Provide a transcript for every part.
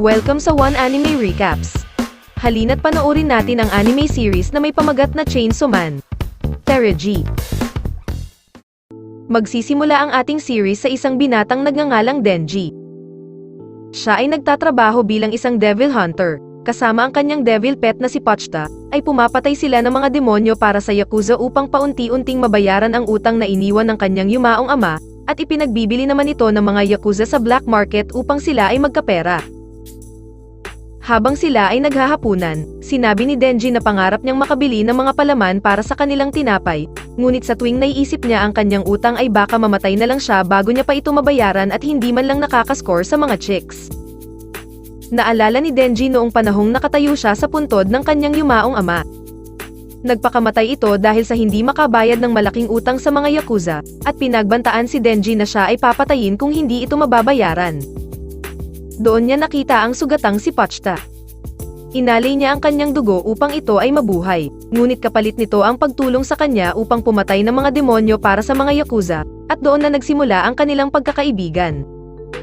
Welcome sa One Anime Recaps. Halina't panoorin natin ang anime series na may pamagat na Chainsaw Man. Tereji. Magsisimula ang ating series sa isang binatang nagngangalang Denji. Siya ay nagtatrabaho bilang isang devil hunter. Kasama ang kanyang devil pet na si Pochta, ay pumapatay sila ng mga demonyo para sa Yakuza upang paunti-unting mabayaran ang utang na iniwan ng kanyang yumaong ama, at ipinagbibili naman ito ng mga Yakuza sa black market upang sila ay magkapera. Habang sila ay naghahapunan, sinabi ni Denji na pangarap niyang makabili ng mga palaman para sa kanilang tinapay, ngunit sa tuwing naiisip niya ang kanyang utang ay baka mamatay na lang siya bago niya pa ito mabayaran at hindi man lang nakakascore sa mga chicks. Naalala ni Denji noong panahong nakatayo siya sa puntod ng kanyang yumaong ama. Nagpakamatay ito dahil sa hindi makabayad ng malaking utang sa mga Yakuza, at pinagbantaan si Denji na siya ay papatayin kung hindi ito mababayaran. Doon niya nakita ang sugatang si Pochta. Inalay niya ang kanyang dugo upang ito ay mabuhay, ngunit kapalit nito ang pagtulong sa kanya upang pumatay ng mga demonyo para sa mga Yakuza, at doon na nagsimula ang kanilang pagkakaibigan.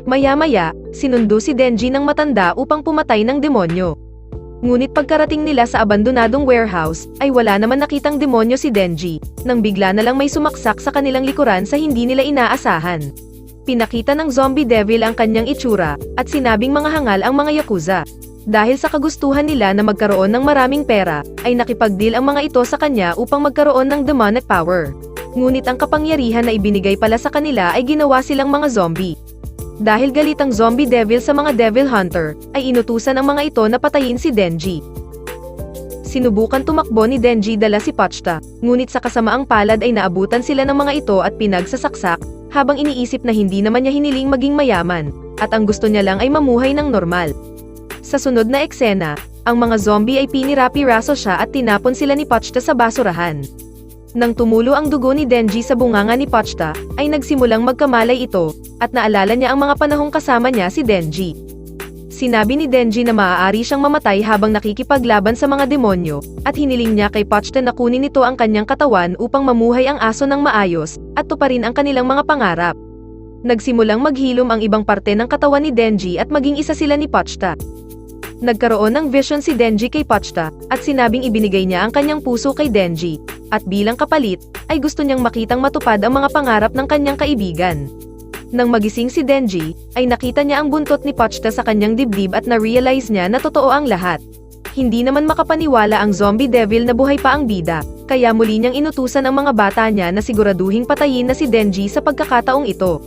Maya-maya, sinundo si Denji ng matanda upang pumatay ng demonyo. Ngunit pagkarating nila sa abandonadong warehouse, ay wala naman nakitang demonyo si Denji, nang bigla na lang may sumaksak sa kanilang likuran sa hindi nila inaasahan. Pinakita ng zombie devil ang kanyang itsura, at sinabing mga hangal ang mga yakuza. Dahil sa kagustuhan nila na magkaroon ng maraming pera, ay nakipagdeal ang mga ito sa kanya upang magkaroon ng demonic power. Ngunit ang kapangyarihan na ibinigay pala sa kanila ay ginawa silang mga zombie. Dahil galit ang zombie devil sa mga devil hunter, ay inutusan ang mga ito na patayin si Denji. Sinubukan tumakbo ni Denji dala si Pochta, ngunit sa kasamaang palad ay naabutan sila ng mga ito at pinagsasaksak, habang iniisip na hindi naman niya hiniling maging mayaman, at ang gusto niya lang ay mamuhay ng normal. Sa sunod na eksena, ang mga zombie ay pinirapi-raso siya at tinapon sila ni Pochta sa basurahan. Nang tumulo ang dugo ni Denji sa bunganga ni Pochta, ay nagsimulang magkamalay ito, at naalala niya ang mga panahong kasama niya si Denji. Sinabi ni Denji na maaari siyang mamatay habang nakikipaglaban sa mga demonyo, at hiniling niya kay Pochta na kunin nito ang kanyang katawan upang mamuhay ang aso ng maayos, at tuparin ang kanilang mga pangarap. Nagsimulang maghilom ang ibang parte ng katawan ni Denji at maging isa sila ni Pochta. Nagkaroon ng vision si Denji kay Pochta, at sinabing ibinigay niya ang kanyang puso kay Denji, at bilang kapalit, ay gusto niyang makitang matupad ang mga pangarap ng kanyang kaibigan. Nang magising si Denji, ay nakita niya ang buntot ni Pochta sa kanyang dibdib at na-realize niya na totoo ang lahat. Hindi naman makapaniwala ang zombie devil na buhay pa ang bida, kaya muli niyang inutusan ang mga bata niya na siguraduhing patayin na si Denji sa pagkakataong ito.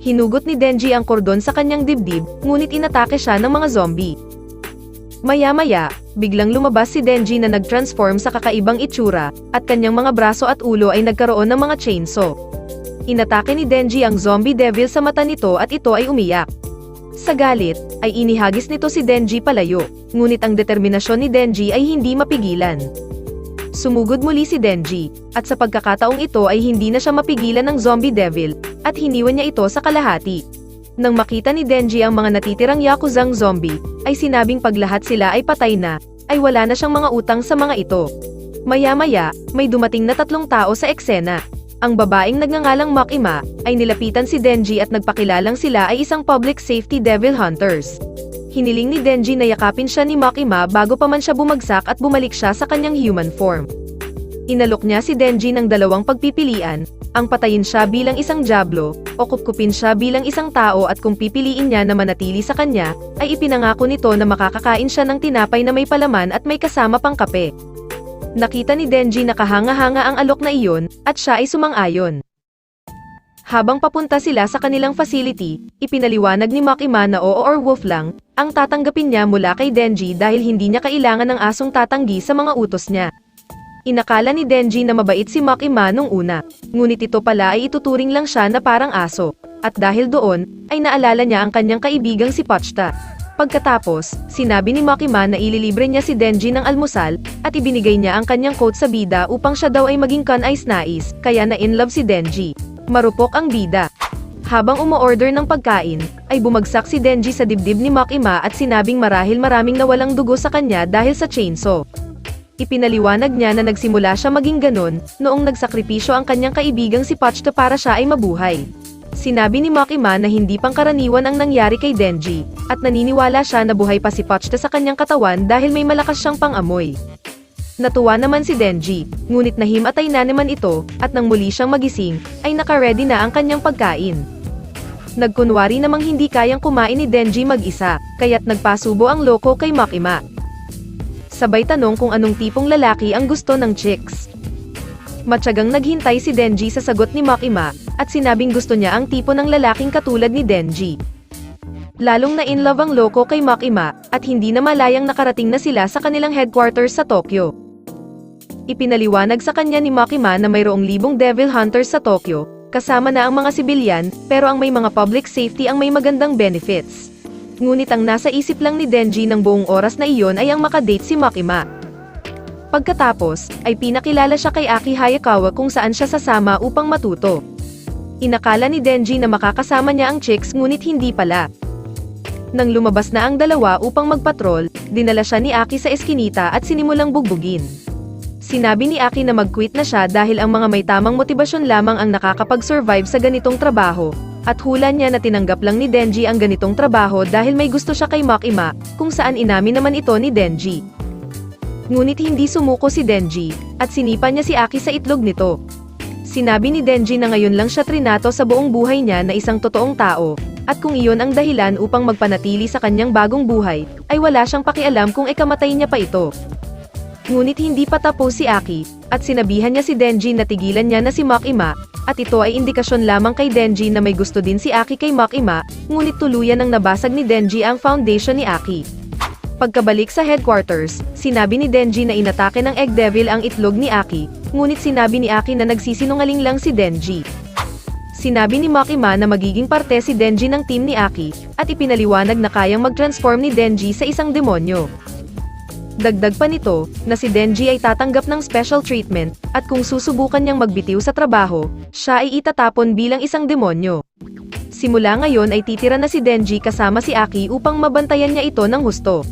Hinugot ni Denji ang kordon sa kanyang dibdib, ngunit inatake siya ng mga zombie. Maya-maya, biglang lumabas si Denji na nag-transform sa kakaibang itsura, at kanyang mga braso at ulo ay nagkaroon ng mga chainsaw. Inatake ni Denji ang zombie devil sa mata nito at ito ay umiyak. Sa galit, ay inihagis nito si Denji palayo, ngunit ang determinasyon ni Denji ay hindi mapigilan. Sumugod muli si Denji, at sa pagkakataong ito ay hindi na siya mapigilan ng zombie devil, at hiniwan niya ito sa kalahati. Nang makita ni Denji ang mga natitirang Yakuzang zombie, ay sinabing pag lahat sila ay patay na, ay wala na siyang mga utang sa mga ito. Maya-maya, may dumating na tatlong tao sa eksena. Ang babaeng nagngangalang Makima, ay nilapitan si Denji at nagpakilalang sila ay isang public safety devil hunters. Hiniling ni Denji na yakapin siya ni Makima bago pa man siya bumagsak at bumalik siya sa kanyang human form. Inalok niya si Denji ng dalawang pagpipilian, ang patayin siya bilang isang Diablo, o kupkupin siya bilang isang tao at kung pipiliin niya na manatili sa kanya, ay ipinangako nito na makakakain siya ng tinapay na may palaman at may kasama pang kape. Nakita ni Denji na kahanga-hanga ang alok na iyon, at siya ay sumang-ayon. Habang papunta sila sa kanilang facility, ipinaliwanag ni Makima na oo or wolf lang, ang tatanggapin niya mula kay Denji dahil hindi niya kailangan ng asong tatanggi sa mga utos niya. Inakala ni Denji na mabait si Makima nung una, ngunit ito pala ay ituturing lang siya na parang aso, at dahil doon, ay naalala niya ang kanyang kaibigang si Pochta. Pagkatapos, sinabi ni Makima na ililibre niya si Denji ng almusal, at ibinigay niya ang kanyang coat sa bida upang siya daw ay maging kanais-nais, kaya na in love si Denji. Marupok ang bida. Habang umo-order ng pagkain, ay bumagsak si Denji sa dibdib ni Makima at sinabing marahil maraming nawalang dugo sa kanya dahil sa chainsaw. Ipinaliwanag niya na nagsimula siya maging ganon, noong nagsakripisyo ang kanyang kaibigang si Pochta para siya ay mabuhay. Sinabi ni Makima na hindi pangkaraniwan ang nangyari kay Denji, at naniniwala siya na buhay pa si Pochta sa kanyang katawan dahil may malakas siyang pangamoy. Natuwa naman si Denji, ngunit nahimatay na naman ito, at nang muli siyang magising, ay nakaredy na ang kanyang pagkain. Nagkunwari namang hindi kayang kumain ni Denji mag-isa, kaya't nagpasubo ang loko kay Makima. Sabay tanong kung anong tipong lalaki ang gusto ng chicks. Matyagang naghintay si Denji sa sagot ni Makima, at sinabing gusto niya ang tipo ng lalaking katulad ni Denji. Lalong na in love ang loko kay Makima, at hindi na malayang nakarating na sila sa kanilang headquarters sa Tokyo. Ipinaliwanag sa kanya ni Makima na mayroong libong devil hunters sa Tokyo, kasama na ang mga sibilyan, pero ang may mga public safety ang may magandang benefits. Ngunit ang nasa isip lang ni Denji ng buong oras na iyon ay ang makadate si Makima. Pagkatapos, ay pinakilala siya kay Aki Hayakawa kung saan siya sasama upang matuto. Inakala ni Denji na makakasama niya ang chicks ngunit hindi pala. Nang lumabas na ang dalawa upang magpatrol, dinala siya ni Aki sa eskinita at sinimulang bugbugin. Sinabi ni Aki na mag-quit na siya dahil ang mga may tamang motibasyon lamang ang nakakapag-survive sa ganitong trabaho, at hula niya na tinanggap lang ni Denji ang ganitong trabaho dahil may gusto siya kay Makima, kung saan inamin naman ito ni Denji. Ngunit hindi sumuko si Denji, at sinipa niya si Aki sa itlog nito. Sinabi ni Denji na ngayon lang siya trinato sa buong buhay niya na isang totoong tao, at kung iyon ang dahilan upang magpanatili sa kanyang bagong buhay, ay wala siyang pakialam kung ikamatay niya pa ito. Ngunit hindi pa tapos si Aki, at sinabihan niya si Denji na tigilan niya na si Makima, at ito ay indikasyon lamang kay Denji na may gusto din si Aki kay Makima, ngunit tuluyan ang nabasag ni Denji ang foundation ni Aki. Pagkabalik sa headquarters, sinabi ni Denji na inatake ng Egg Devil ang itlog ni Aki, ngunit sinabi ni Aki na nagsisinungaling lang si Denji. Sinabi ni Makima na magiging parte si Denji ng team ni Aki, at ipinaliwanag na kayang mag-transform ni Denji sa isang demonyo. Dagdag pa nito, na si Denji ay tatanggap ng special treatment, at kung susubukan niyang magbitiw sa trabaho, siya ay itatapon bilang isang demonyo. Simula ngayon ay titira na si Denji kasama si Aki upang mabantayan niya ito ng husto.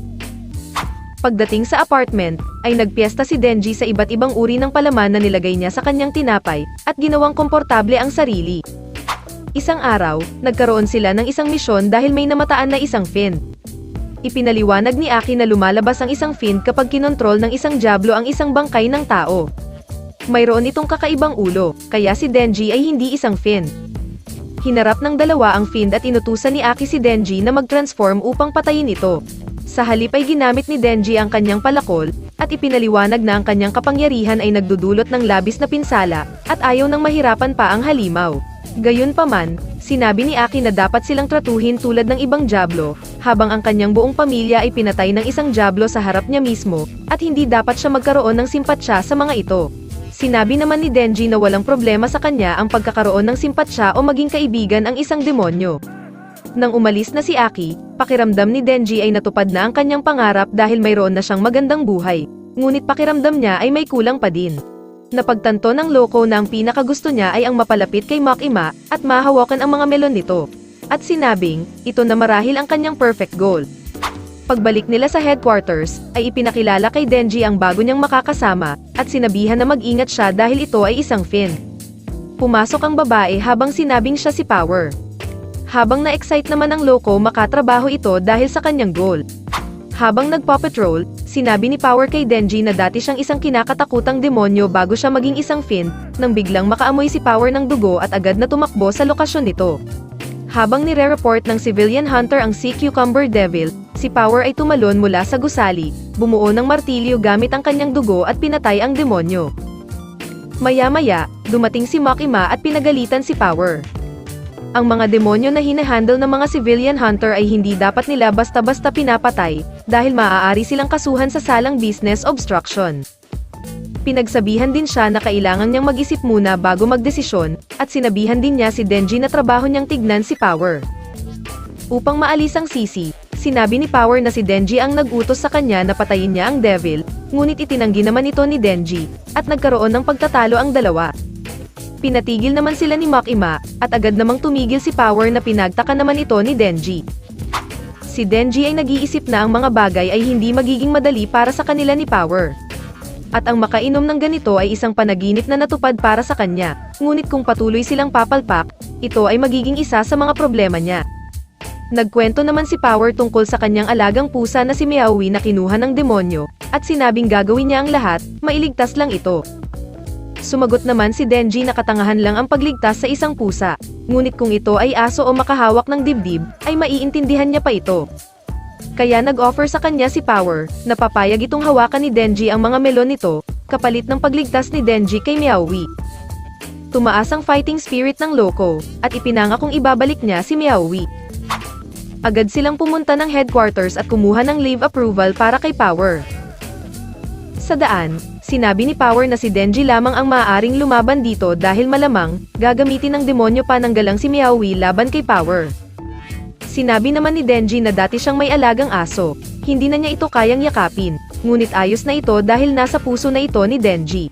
Pagdating sa apartment, ay nagpiesta si Denji sa iba't ibang uri ng palaman na nilagay niya sa kanyang tinapay, at ginawang komportable ang sarili. Isang araw, nagkaroon sila ng isang misyon dahil may namataan na isang fin. Ipinaliwanag ni Aki na lumalabas ang isang fin kapag kinontrol ng isang Diablo ang isang bangkay ng tao. Mayroon itong kakaibang ulo, kaya si Denji ay hindi isang fin. Hinarap ng dalawa ang Fiend at inutusan ni Aki si Denji na mag-transform upang patayin ito. Sa halip ay ginamit ni Denji ang kanyang palakol, at ipinaliwanag na ang kanyang kapangyarihan ay nagdudulot ng labis na pinsala, at ayaw nang mahirapan pa ang halimaw. Gayunpaman, sinabi ni Aki na dapat silang tratuhin tulad ng ibang Diablo, habang ang kanyang buong pamilya ay pinatay ng isang Diablo sa harap niya mismo, at hindi dapat siya magkaroon ng simpatsya sa mga ito. Sinabi naman ni Denji na walang problema sa kanya ang pagkakaroon ng simpatsya o maging kaibigan ang isang demonyo. Nang umalis na si Aki, pakiramdam ni Denji ay natupad na ang kanyang pangarap dahil mayroon na siyang magandang buhay. Ngunit pakiramdam niya ay may kulang pa din. Napagtanto ng loko na ang pinakagusto niya ay ang mapalapit kay Makima at mahawakan ang mga melon nito. At sinabing, ito na marahil ang kanyang perfect goal. Pagbalik nila sa headquarters, ay ipinakilala kay Denji ang bago niyang makakasama, at sinabihan na mag-ingat siya dahil ito ay isang fin. Pumasok ang babae habang sinabing siya si Power. Habang na-excite naman ang loko makatrabaho ito dahil sa kanyang goal. Habang nagpapatrol, sinabi ni Power kay Denji na dati siyang isang kinakatakutang demonyo bago siya maging isang fin, nang biglang makaamoy si Power ng dugo at agad na tumakbo sa lokasyon nito. Habang nire-report ng civilian hunter ang Sea Cucumber Devil, si Power ay tumalon mula sa gusali, bumuo ng martilyo gamit ang kanyang dugo at pinatay ang demonyo. Maya-maya, dumating si Makima at pinagalitan si Power. Ang mga demonyo na hinahandle ng mga civilian hunter ay hindi dapat nila basta-basta pinapatay, dahil maaari silang kasuhan sa salang business obstruction. Pinagsabihan din siya na kailangan niyang mag-isip muna bago magdesisyon, at sinabihan din niya si Denji na trabaho niyang tignan si Power. Upang maalis ang sisi, sinabi ni Power na si Denji ang nagutos sa kanya na patayin niya ang devil, ngunit itinanggi naman ito ni Denji, at nagkaroon ng pagtatalo ang dalawa. Pinatigil naman sila ni Makima, at agad namang tumigil si Power na pinagtaka naman ito ni Denji. Si Denji ay nag-iisip na ang mga bagay ay hindi magiging madali para sa kanila ni Power. At ang makainom ng ganito ay isang panaginip na natupad para sa kanya, ngunit kung patuloy silang papalpak, ito ay magiging isa sa mga problema niya. Nagkwento naman si Power tungkol sa kanyang alagang pusa na si Meowie na kinuha ng demonyo, at sinabing gagawin niya ang lahat, mailigtas lang ito. Sumagot naman si Denji na katangahan lang ang pagligtas sa isang pusa, ngunit kung ito ay aso o makahawak ng dibdib, ay maiintindihan niya pa ito. Kaya nag-offer sa kanya si Power, na papayag itong hawakan ni Denji ang mga melon nito, kapalit ng pagligtas ni Denji kay Meowie. Tumaas ang fighting spirit ng Loco, at ipinangakong ibabalik niya si Meowie. Agad silang pumunta ng headquarters at kumuha ng leave approval para kay Power. Sa daan, sinabi ni Power na si Denji lamang ang maaaring lumaban dito dahil malamang, gagamitin ng demonyo pananggalang si Meowie laban kay Power. Sinabi naman ni Denji na dati siyang may alagang aso, hindi na niya ito kayang yakapin, ngunit ayos na ito dahil nasa puso na ito ni Denji.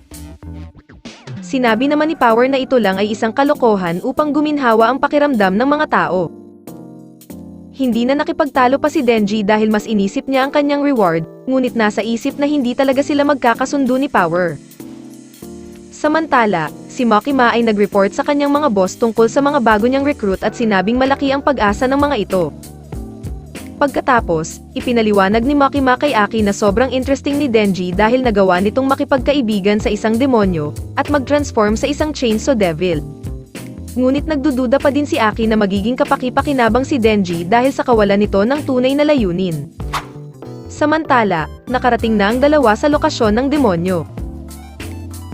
Sinabi naman ni Power na ito lang ay isang kalokohan upang guminhawa ang pakiramdam ng mga tao. Hindi na nakipagtalo pa si Denji dahil mas inisip niya ang kanyang reward, ngunit nasa isip na hindi talaga sila magkakasundo ni Power. Samantala, si Makima ay nag-report sa kanyang mga boss tungkol sa mga bago niyang recruit at sinabing malaki ang pag-asa ng mga ito. Pagkatapos, ipinaliwanag ni Makima kay Aki na sobrang interesting ni Denji dahil nagawa nitong makipagkaibigan sa isang demonyo, at mag-transform sa isang chainsaw devil. Ngunit nagdududa pa din si Aki na magiging kapaki-pakinabang si Denji dahil sa kawalan nito ng tunay na layunin. Samantala, nakarating na ang dalawa sa lokasyon ng demonyo.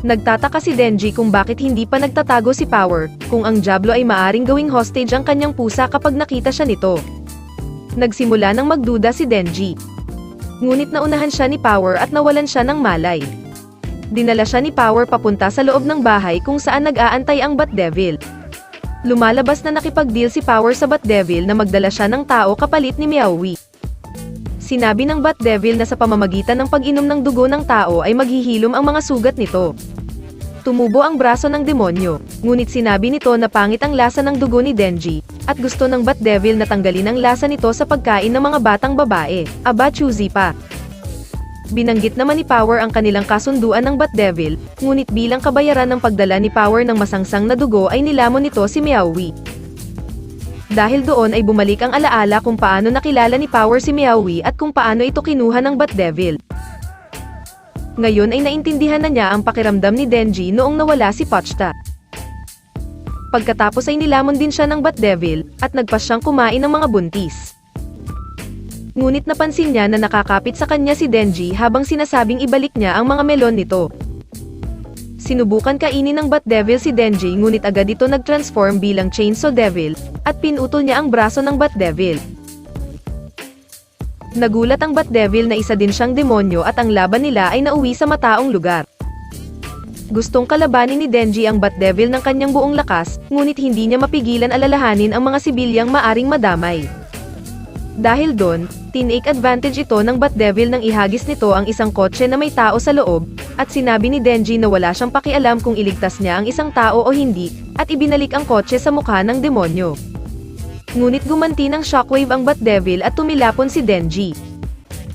Nagtataka si Denji kung bakit hindi pa nagtatago si Power, kung ang Diablo ay maaring gawing hostage ang kanyang pusa kapag nakita siya nito. Nagsimula ng magduda si Denji. Ngunit naunahan siya ni Power at nawalan siya ng malay. Dinala siya ni Power papunta sa loob ng bahay kung saan nag-aantay ang Bat Devil. Lumalabas na nakipag-deal si Power sa Bat Devil na magdala siya ng tao kapalit ni Meowie. Sinabi ng Bat Devil na sa pamamagitan ng pag-inom ng dugo ng tao ay maghihilom ang mga sugat nito. Tumubo ang braso ng demonyo, ngunit sinabi nito na pangit ang lasa ng dugo ni Denji, at gusto ng Bat Devil na tanggalin ang lasa nito sa pagkain ng mga batang babae. Aba choosy pa. Binanggit naman ni Power ang kanilang kasunduan ng Bat Devil, ngunit bilang kabayaran ng pagdala ni Power ng masangsang na dugo ay nilamon nito si Meowie. Dahil doon ay bumalik ang alaala kung paano nakilala ni Power si Meowie at kung paano ito kinuha ng Bat Devil. Ngayon ay naintindihan na niya ang pakiramdam ni Denji noong nawala si Pochta. Pagkatapos ay nilamon din siya ng Bat Devil, at nagpas siyang kumain ng mga buntis. Ngunit napansin niya na nakakapit sa kanya si Denji habang sinasabing ibalik niya ang mga melon nito. Sinubukan kainin ng Bat Devil si Denji ngunit agad ito nag-transform bilang Chainsaw Devil, at pinutol niya ang braso ng Bat Devil. Nagulat ang Bat Devil na isa din siyang demonyo at ang laban nila ay nauwi sa mataong lugar. Gustong kalabanin ni Denji ang Bat Devil ng kanyang buong lakas, ngunit hindi niya mapigilan alalahanin ang mga sibilyang maaring madamay. Dahil doon, tinake advantage ito ng Bat Devil nang ihagis nito ang isang kotse na may tao sa loob, at sinabi ni Denji na wala siyang pakialam kung iligtas niya ang isang tao o hindi, at ibinalik ang kotse sa mukha ng demonyo. Ngunit gumanti ng shockwave ang Bat Devil at tumilapon si Denji.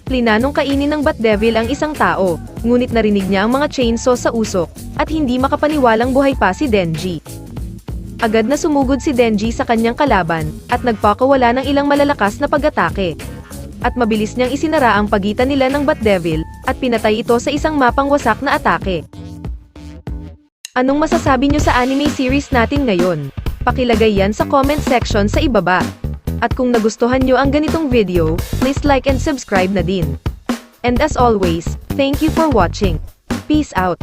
Plinanong kainin ng Bat Devil ang isang tao, ngunit narinig niya ang mga chainsaw sa usok, at hindi makapaniwalang buhay pa si Denji. Agad na sumugod si Denji sa kanyang kalaban, at nagpakawala ng ilang malalakas na pag-atake. At mabilis niyang isinara ang pagitan nila ng Bat Devil, at pinatay ito sa isang mapang wasak na atake. Anong masasabi niyo sa anime series natin ngayon? Pakilagay yan sa comment section sa ibaba. At kung nagustuhan niyo ang ganitong video, please like and subscribe na din. And as always, thank you for watching. Peace out.